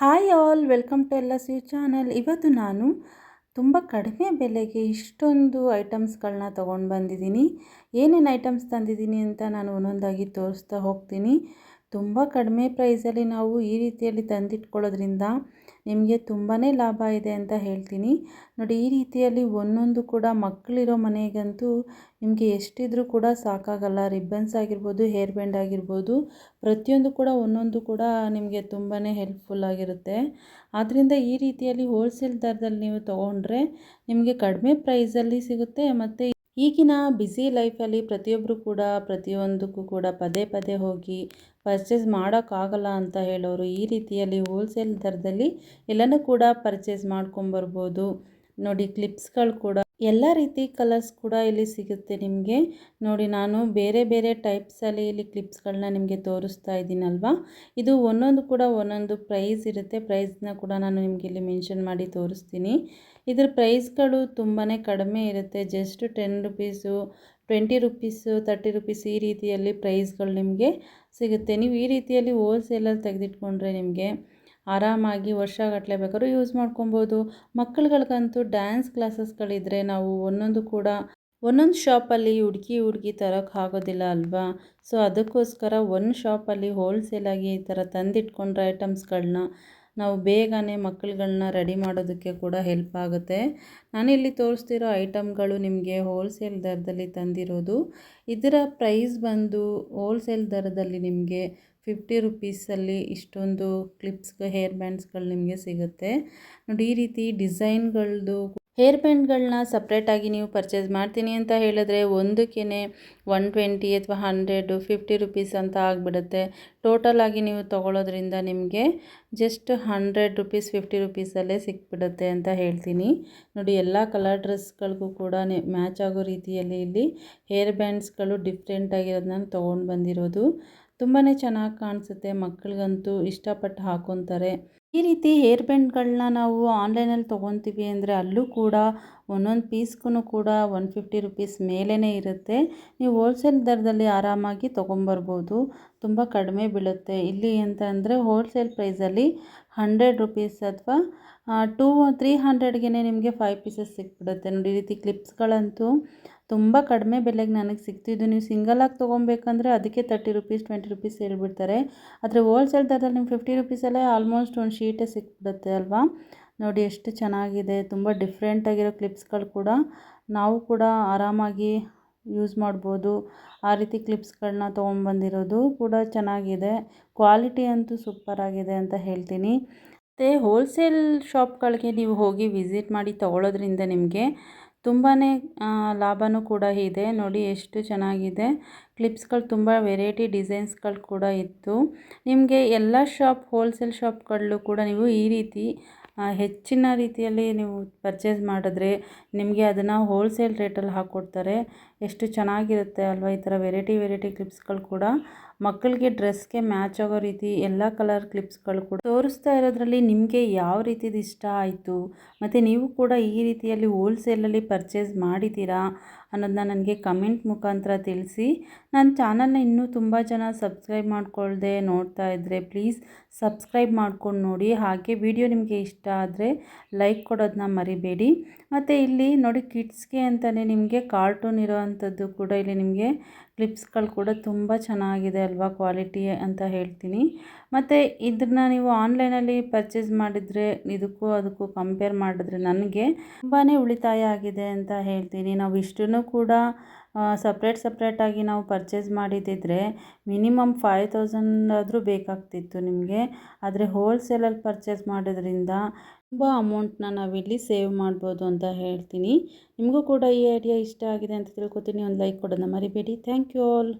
Hi all, welcome to ಎಲ್ಲ ಸಿ channel. ಇವತ್ತು ನಾನು ತುಂಬ ಕಡಿಮೆ ಬೆಲೆಗೆ ಇಷ್ಟೊಂದು ಐಟಮ್ಸ್ಗಳನ್ನ ತೊಗೊಂಡು ಬಂದಿದ್ದೀನಿ. ಏನೇನು ಐಟಮ್ಸ್ ತಂದಿದ್ದೀನಿ ಅಂತ ನಾನು ಒಂದೊಂದಾಗಿ ತೋರಿಸ್ತಾ ಹೋಗ್ತೀನಿ. ತುಂಬ ಕಡಿಮೆ ಪ್ರೈಸಲ್ಲಿ ನಾವು ಈ ರೀತಿಯಲ್ಲಿ ತಂದಿಟ್ಕೊಳ್ಳೋದ್ರಿಂದ ನಿಮಗೆ ತುಂಬಾ ಲಾಭ ಇದೆ ಅಂತ ಹೇಳ್ತೀನಿ. ನೋಡಿ, ಈ ರೀತಿಯಲ್ಲಿ ಒಂದೊಂದು ಕೂಡ ಮಕ್ಕಳಿರೋ ಮನೆಗಂತೂ ನಿಮಗೆ ಎಷ್ಟಿದ್ರೂ ಕೂಡ ಸಾಕಾಗಲ್ಲ. ರಿಬ್ಬನ್ಸ್ ಆಗಿರ್ಬೋದು ಹೇರ್ ಬ್ಯಾಂಡ್ ಆಗಿರ್ಬೋದು, ಪ್ರತಿಯೊಂದು ಕೂಡ ಒಂದೊಂದು ಕೂಡ ನಿಮಗೆ ತುಂಬಾ ಹೆಲ್ಪ್ಫುಲ್ ಆಗಿರುತ್ತೆ. ಆದ್ದರಿಂದ ಈ ರೀತಿಯಲ್ಲಿ ಹೋಲ್ಸೇಲ್ ದರದಲ್ಲಿ ನೀವು ತೊಗೊಂಡ್ರೆ ನಿಮಗೆ ಕಡಿಮೆ ಪ್ರೈಸಲ್ಲಿ ಸಿಗುತ್ತೆ ಮತ್ತು ಈಗಿನ ಬ್ಯುಸಿ ಲೈಫಲ್ಲಿ ಪ್ರತಿಯೊಬ್ಬರು ಕೂಡ, ಪ್ರತಿಯೊಂದಕ್ಕೂ ಕೂಡ ಪದೇ ಪದೇ ಹೋಗಿ ಪರ್ಚೇಸ್ ಮಾಡೋಕ್ಕಾಗಲ್ಲ ಅಂತ ಹೇಳೋರು ಈ ರೀತಿಯಲ್ಲಿ ಹೋಲ್ಸೇಲ್ ದರದಲ್ಲಿ ಎಲ್ಲನೂ ಕೂಡ ಪರ್ಚೇಸ್ ಮಾಡ್ಕೊಂಬರ್ಬೋದು ನೋಡಿ ಕ್ಲಿಪ್ಸ್ಗಳು ಕೂಡ ಎಲ್ಲ ರೀತಿ ಕಲರ್ಸ್ ಕೂಡ ಇಲ್ಲಿ ಸಿಗುತ್ತೆ ನಿಮಗೆ. ನೋಡಿ, ನಾನು ಬೇರೆ ಬೇರೆ ಟೈಪ್ಸಲ್ಲಿ ಇಲ್ಲಿ ಕ್ಲಿಪ್ಸ್ಗಳನ್ನ ನಿಮಗೆ ತೋರಿಸ್ತಾ ಇದ್ದೀನಲ್ವಾ? ಇದು ಒಂದೊಂದು ಕೂಡ ಒಂದೊಂದು ಪ್ರೈಸ್ ಇರುತ್ತೆ. ಪ್ರೈಸ್ನ ಕೂಡ ನಾನು ನಿಮಗೆ ಇಲ್ಲಿ ಮೆನ್ಷನ್ ಮಾಡಿ ತೋರಿಸ್ತೀನಿ. ಇದ್ರ ಪ್ರೈಸ್ಗಳು ತುಂಬಾ ಕಡಿಮೆ ಇರುತ್ತೆ. Just ten rupees twenty rupees thirty rupees ಈ ರೀತಿಯಲ್ಲಿ ಪ್ರೈಸ್ಗಳು ನಿಮಗೆ ಸಿಗುತ್ತೆ. ನೀವು ಈ ರೀತಿಯಲ್ಲಿ ಹೋಲ್ಸೇಲಲ್ಲಿ ತೆಗೆದಿಟ್ಕೊಂಡ್ರೆ ನಿಮಗೆ ಆರಾಮಾಗಿ ವರ್ಷಗಟ್ಟಲೆ ಬೇಕಾದ್ರೂ ಯೂಸ್ ಮಾಡ್ಕೊಬೋದು. ಮಕ್ಕಳುಗಳಿಗಂತೂ ಡ್ಯಾನ್ಸ್ ಕ್ಲಾಸಸ್ಗಳಿದ್ರೆ ನಾವು ಒಂದೊಂದು ಕೂಡ, ಒಂದೊಂದು ಶಾಪಲ್ಲಿ ಹುಡುಕಿ ಹುಡುಕಿ ತರೋಕ್ಕೆ ಆಗೋದಿಲ್ಲ ಅಲ್ವಾ? ಸೊ ಅದಕ್ಕೋಸ್ಕರ ಒಂದು ಶಾಪಲ್ಲಿ ಹೋಲ್ಸೇಲಾಗಿ ಈ ಥರ ತಂದಿಟ್ಕೊಂಡ್ರೆ ಐಟಮ್ಸ್ಗಳನ್ನ ನಾವು ಬೇಗನೆ ಮಕ್ಕಳುಗಳನ್ನ ರೆಡಿ ಮಾಡೋದಕ್ಕೆ ಕೂಡ ಹೆಲ್ಪ್ ಆಗುತ್ತೆ. ನಾನಿಲ್ಲಿ ತೋರಿಸ್ತಿರೋ ಐಟಮ್ಗಳು ನಿಮಗೆ ಹೋಲ್ಸೇಲ್ ದರದಲ್ಲಿ ತಂದಿರೋದು. ಇದರ ಪ್ರೈಸ್ ಬಂದು ಹೋಲ್ಸೇಲ್ ದರದಲ್ಲಿ ನಿಮಗೆ ಫಿಫ್ಟಿ ರುಪೀಸಲ್ಲಿ ಇಷ್ಟೊಂದು ಕ್ಲಿಪ್ಸ್ಗೆ ಹೇರ್ ಬ್ಯಾಂಡ್ಸ್ಗಳು ನಿಮಗೆ ಸಿಗುತ್ತೆ. ನೋಡಿ ಈ ರೀತಿ ಡಿಸೈನ್ಗಳದ್ದು ಹೇರ್ ಬ್ಯಾಂಡ್ಗಳನ್ನ ಸಪ್ರೇಟಾಗಿ ನೀವು ಪರ್ಚೇಸ್ ಮಾಡ್ತೀನಿ ಅಂತ ಹೇಳಿದ್ರೆ ಒಂದಕ್ಕೇ ಒನ್ ಟ್ವೆಂಟಿ ಅಥವಾ ಹಂಡ್ರೆಡು ಫಿಫ್ಟಿ ರುಪೀಸ್ ಅಂತ ಆಗಿಬಿಡುತ್ತೆ. ಟೋಟಲಾಗಿ ನೀವು ತೊಗೊಳೋದ್ರಿಂದ ನಿಮಗೆ ಜಸ್ಟ್ ಹಂಡ್ರೆಡ್ ರುಪೀಸ್, ಫಿಫ್ಟಿ ರುಪೀಸಲ್ಲೇ ಸಿಕ್ಬಿಡುತ್ತೆ ಅಂತ ಹೇಳ್ತೀನಿ. ನೋಡಿ, ಎಲ್ಲ ಕಲರ್ ಡ್ರೆಸ್ಗಳಿಗೂ ಕೂಡ ಮ್ಯಾಚ್ ಆಗೋ ರೀತಿಯಲ್ಲಿ ಇಲ್ಲಿ ಹೇರ್ ಬ್ಯಾಂಡ್ಸ್ಗಳು ಡಿಫ್ರೆಂಟಾಗಿರೋದನ್ನ ತೊಗೊಂಡು ಬಂದಿರೋದು. ತುಂಬಾ ಚೆನ್ನಾಗಿ ಕಾಣಿಸುತ್ತೆ. ಮಕ್ಕಳಿಗಂತೂ ಇಷ್ಟಪಟ್ಟು ಹಾಕ್ಕೊತಾರೆ ಈ ರೀತಿ ಹೇರ್ ಬ್ಯಾಂಡ್ಗಳನ್ನ ನಾವು ಆನ್ಲೈನಲ್ಲಿ ತೊಗೊತೀವಿ ಅಂದರೆ ಅಲ್ಲೂ ಕೂಡ ಒಂದೊಂದು ಪೀಸ್ಗೂ ಕೂಡ ಒನ್ ಫಿಫ್ಟಿ ರುಪೀಸ್ ಮೇಲೇ ಇರುತ್ತೆ. ನೀವು ಹೋಲ್ಸೇಲ್ ದರದಲ್ಲಿ ಆರಾಮಾಗಿ ತೊಗೊಂಬರ್ಬೋದು. ತುಂಬ ಕಡಿಮೆ ಬೀಳುತ್ತೆ. ಇಲ್ಲಿ ಅಂತ ಅಂದರೆ ಹೋಲ್ಸೇಲ್ ಪ್ರೈಸಲ್ಲಿ ಹಂಡ್ರೆಡ್ ರುಪೀಸ್ ಅಥವಾ ಟೂ, ತ್ರೀ ಹಂಡ್ರೆಡ್ಗೆ ನಿಮಗೆ ಫೈವ್ ಪೀಸಸ್ ಸಿಕ್ಬಿಡುತ್ತೆ. ನೋಡಿ ಈ ರೀತಿ ಕ್ಲಿಪ್ಸ್ಗಳಂತೂ ತುಂಬ ಕಡಿಮೆ ಬೆಲೆಗೆ ನನಗೆ ಸಿಗ್ತಿದ್ದು. ನೀವು ಸಿಂಗಲಾಗಿ ತೊಗೊಬೇಕಂದ್ರೆ ಅದಕ್ಕೆ ತರ್ಟಿ ರುಪೀಸ್ ಟ್ವೆಂಟಿ ರುಪೀಸ್ ಹೇಳ್ಬಿಡ್ತಾರೆ. ಆದರೆ ಹೋಲ್ಸೇಲ್ ದರದಲ್ಲಿ ನಿಮ್ಗೆ ಫಿಫ್ಟಿ ರುಪೀಸಲ್ಲೇ ಆಲ್ಮೋಸ್ಟ್ ಒಂದು ಶೀಟೇ ಸಿಕ್ಬಿಡುತ್ತೆ ಅಲ್ವಾ? ನೋಡಿ ಎಷ್ಟು ಚೆನ್ನಾಗಿದೆ. ತುಂಬ ಡಿಫ್ರೆಂಟಾಗಿರೋ ಕ್ಲಿಪ್ಸ್ಗಳು ಕೂಡ ನಾವು ಕೂಡ ಆರಾಮಾಗಿ ಯೂಸ್ ಮಾಡ್ಬೋದು. ಆ ರೀತಿ ಕ್ಲಿಪ್ಸ್ಗಳನ್ನ ತೊಗೊಂಬಂದಿರೋದು ಕೂಡ ಚೆನ್ನಾಗಿದೆ. ಕ್ವಾಲಿಟಿ ಅಂತೂ ಸೂಪರಾಗಿದೆ ಅಂತ ಹೇಳ್ತೀನಿ. ಮತ್ತು ಹೋಲ್ಸೇಲ್ ಶಾಪ್ಗಳಿಗೆ ನೀವು ಹೋಗಿ ವಿಸಿಟ್ ಮಾಡಿ ತೊಗೊಳೋದ್ರಿಂದ ನಿಮಗೆ ತುಂಬಾ ಲಾಭವೂ ಕೂಡ ಇದೆ. ನೋಡಿ ಎಷ್ಟು ಚೆನ್ನಾಗಿದೆ. ಕ್ಲಿಪ್ಸ್ಗಳು ತುಂಬ ವೆರೈಟಿ ಡಿಸೈನ್ಸ್ಗಳು ಕೂಡ ಇತ್ತು. ನಿಮಗೆ ಎಲ್ಲ ಶಾಪ್, ಹೋಲ್ಸೇಲ್ ಶಾಪ್ಗಳಲ್ಲೂ ಕೂಡ ನೀವು ಈ ರೀತಿ ಹೆಚ್ಚಿನ ರೀತಿಯಲ್ಲಿ ನೀವು ಪರ್ಚೇಸ್ ಮಾಡಿದ್ರೆ ನಿಮಗೆ ಅದನ್ನು ಹೋಲ್ಸೇಲ್ ರೇಟಲ್ಲಿ ಹಾಕ್ಕೊಡ್ತಾರೆ ಎಷ್ಟು ಚೆನ್ನಾಗಿರುತ್ತೆ ಅಲ್ವಾ ಈ ಥರ ವೆರೈಟಿ ವೆರೈಟಿ ಕ್ಲಿಪ್ಸ್ಗಳು ಕೂಡ. ಮಕ್ಕಳಿಗೆ ಡ್ರೆಸ್ಗೆ ಮ್ಯಾಚ್ ಆಗೋ ರೀತಿ ಎಲ್ಲ ಕಲರ್ ಕ್ಲಿಪ್ಸ್ಗಳು ಕೂಡ ತೋರಿಸ್ತಾ ಇರೋದ್ರಲ್ಲಿ ನಿಮಗೆ ಯಾವ ರೀತಿದು ಇಷ್ಟ ಆಯಿತು? ಮತ್ತು ನೀವು ಕೂಡ ಈ ರೀತಿಯಲ್ಲಿ ಹೋಲ್ಸೇಲಲ್ಲಿ ಪರ್ಚೇಸ್ ಮಾಡಿದ್ದೀರಾ ಅನ್ನೋದನ್ನ ನನಗೆ ಕಮೆಂಟ್ ಮುಖಾಂತರ ತಿಳಿಸಿ. ನನ್ನ ಚಾನಲ್ನ ಇನ್ನೂ ತುಂಬ ಜನ ಸಬ್ಸ್ಕ್ರೈಬ್ ಮಾಡ್ಕೊಳ್ಳದೆ ನೋಡ್ತಾ ಇದ್ದರೆ ಪ್ಲೀಸ್ ಸಬ್ಸ್ಕ್ರೈಬ್ ಮಾಡ್ಕೊಂಡು ನೋಡಿ. ಹಾಗೆ ವಿಡಿಯೋ ನಿಮಗೆ ಇಷ್ಟ ಆದರೆ ಲೈಕ್ ಕೊಡೋದನ್ನ ಮರಿಬೇಡಿ. ಮತ್ತು ಇಲ್ಲಿ ನೋಡಿ ಕಿಡ್ಸ್ಗೆ ಅಂತಲೇ ನಿಮಗೆ ಕಾರ್ಟೂನ್ ಇರೋ ಅಂಥದ್ದು ಕೂಡ ಇಲ್ಲಿ ನಿಮಗೆ ಕ್ಲಿಪ್ಸ್ಗಳು ಕೂಡ ತುಂಬ ಚೆನ್ನಾಗಿದೆ ಅಲ್ವಾ ಕ್ವಾಲಿಟಿ ಅಂತ ಹೇಳ್ತೀನಿ. ಮತ್ತು ಇದನ್ನ ನೀವು ಆನ್ಲೈನಲ್ಲಿ ಪರ್ಚೇಸ್ ಮಾಡಿದರೆ ಇದಕ್ಕೂ ಅದಕ್ಕೂ ಕಂಪೇರ್ ಮಾಡಿದ್ರೆ ನನಗೆ ತುಂಬಾ ಉಳಿತಾಯ ಆಗಿದೆ ಅಂತ ಹೇಳ್ತೀನಿ. ನಾವು ಇಷ್ಟನ್ನು ಕೂಡ ಸಪ್ರೇಟ್ ಸಪ್ರೇಟಾಗಿ ನಾವು ಪರ್ಚೇಸ್ ಮಾಡಿದ್ದಿದ್ರೆ ಮಿನಿಮಮ್ ಫೈವ್ ತೌಸಂಡ್ ಆದರೂ ಬೇಕಾಗ್ತಿತ್ತು ನಿಮಗೆ. ಆದರೆ ಹೋಲ್ಸೇಲಲ್ಲಿ ಪರ್ಚೇಸ್ ಮಾಡೋದ್ರಿಂದ ತುಂಬ ಅಮೌಂಟ್ನ ನಾವಿಲ್ಲಿ ಸೇವ್ ಮಾಡ್ಬೋದು ಅಂತ ಹೇಳ್ತೀನಿ. ನಿಮಗೂ ಕೂಡ ಈ ಐಡಿಯಾ ಇಷ್ಟ ಆಗಿದೆ ಅಂತ ತಿಳ್ಕೊತೀನಿ. ಒಂದು ಲೈಕ್ ಕೊಡೋದನ್ನ ಮರಿಬೇಡಿ. Thank you all.